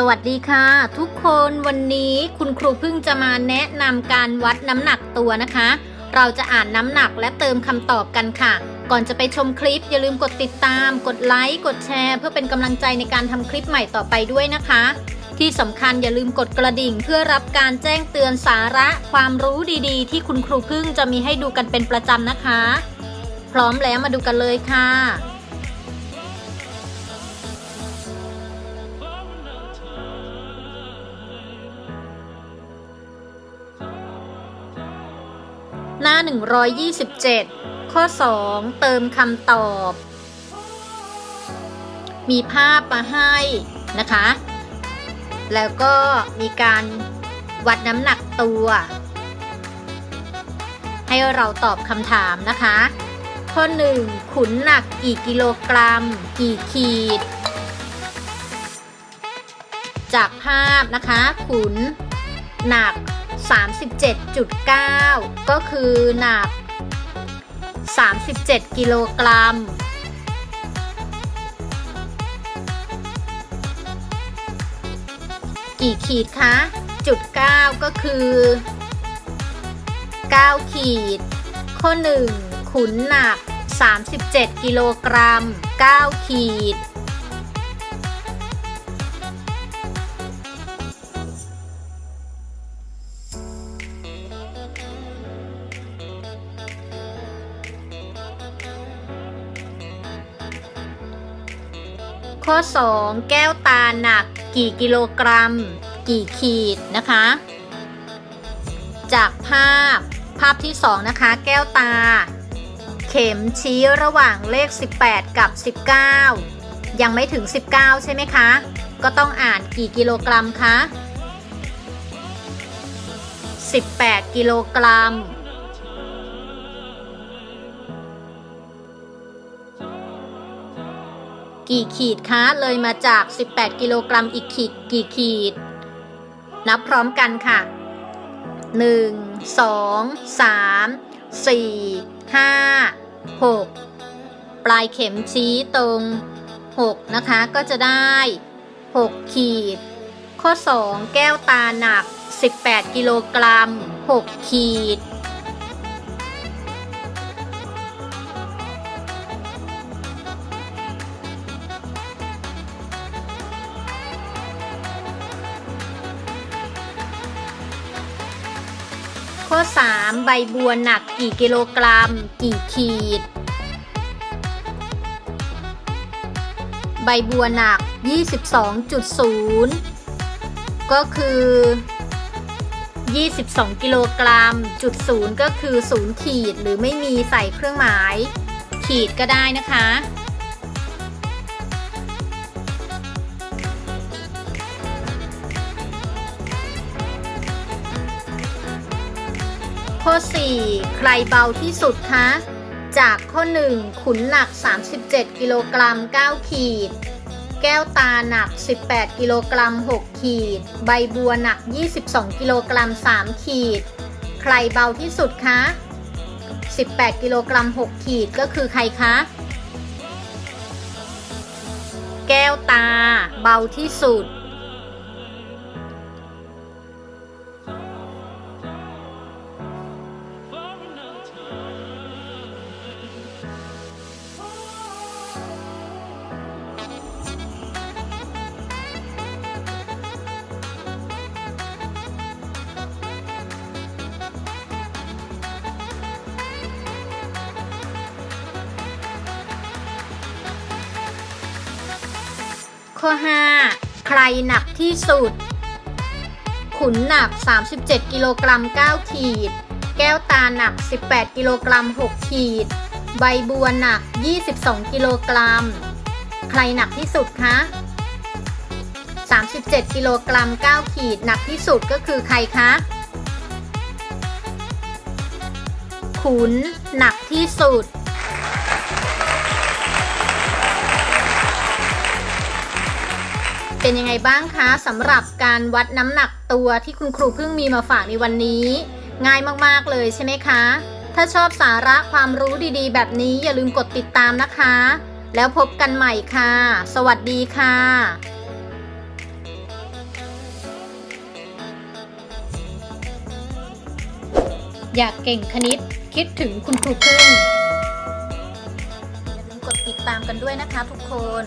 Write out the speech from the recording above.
สวัสดีค่ะ ทุกคนวันนี้คุณครูพิ่งจะมาแนะนำการวัดน้ำหนักตัวนะคะ เราจะอ่านน้ำหนักและเติมคำตอบกันค่ะ ก่อนจะไปชมคลิปอย่าลืมกดติดตาม กดไลค์กดแชร์ เพื่อเป็นกำลังใจในการทำคลิปใหม่ต่อไปด้วยนะคะ ที่สำคัญอย่าลืมกดกระดิ่ง เพื่อรับการแจ้งเตือนสาระ ความรู้ดีๆ ที่คุณครูพึ่งจะมีให้ดูกันเป็นประจำนะคะ พร้อมแล้วมาดูกันเลยค่ะ หน้า 127 ข้อ 2 เติมคำตอบ มีภาพมาให้นะคะ แล้วก็มีการวัดน้ำหนักตัว ให้เราตอบคำถามนะคะ ข้อ 1 ขุนหนักกี่กิโลกรัม กี่ขีด จากภาพนะคะ ขุนหนัก 37.9 ก็คือหนัก 37 กิโลกรัม กี่ขีดคะจุด 9 ก็คือ 9 ขีด ข้อ 1 ขุนหนัก 37 กิโลกรัม 9 ขีด ข้อ 2 แก้วตาหนักกี่กิโลกรัม กี่ขีดนะคะ จากภาพภาพที่ 2 นะคะ แก้วตา เข็มชี้ระหว่างเลข 18 กับ 19 ยังไม่ถึง 19 ใช่ไหมคะ ก็ต้องอ่านกี่กิโลกรัมคะ 18 กิโลกรัม กี่ขีดคะเลยมาจาก 18 กิโลกรัมอีกขีดกี่ขีด นับพร้อมกันค่ะ 1 2 3 4 5 6 ปลายเข็มชี้ตรง 6 นะคะก็จะได้ 6 ขีด ข้อ 2 แก้วตาหนัก 18 กิโลกรัม 6 ขีด ข้อ 3 ใบบัวหนักกี่กิโลกรัม กี่ขีด ใบบัวหนัก 22.0 ก็คือ 22 กิโลกรัมจุดศูนย์ก็คือ 0 ขีดหรือไม่มีใส่เครื่องหมาย ขีดก็ได้นะคะ ข้อ 4 ใครเบาที่สุดคะ จากข้อ 1 ขุนหนัก 37 กิโลกรัม 9 ขีด แก้วตาหนัก 18 กิโลกรัม 6 ขีด ใบบัวหนัก 22 กิโลกรัม 3 ขีด ใครเบาที่สุดคะ 18 กิโลกรัม 6 ขีดก็คือใครคะ แก้วตาเบาที่สุด ข้อ 5 ใครหนักที่สุด ขุนหนัก 37 กิโลกรัม 9 ขีด แก้วตาหนัก 18 กิโลกรัม 6 ขีด ใบบัวหนัก 22 กิโลกรัม ใครหนักที่สุดคะ 37 กิโลกรัม 9 ขีด หนักที่สุดก็คือใครคะ ขุนหนักที่สุด เป็นยังไงบ้างคะสำหรับการวัดน้ำหนักตัวที่คุณครูเพิ่งมีมาฝากในวันนี้ ง่ายมากๆเลยใช่ไหมคะ ถ้าชอบสาระความรู้ดีๆ แบบนี้อย่าลืมกดติดตามนะคะ แล้วพบกันใหม่ค่ะ สวัสดีค่ะอยากเก่งคณิตคิดถึงคุณครูเพิ่งอย่าลืมกดติดตามกันด้วยนะคะทุกคน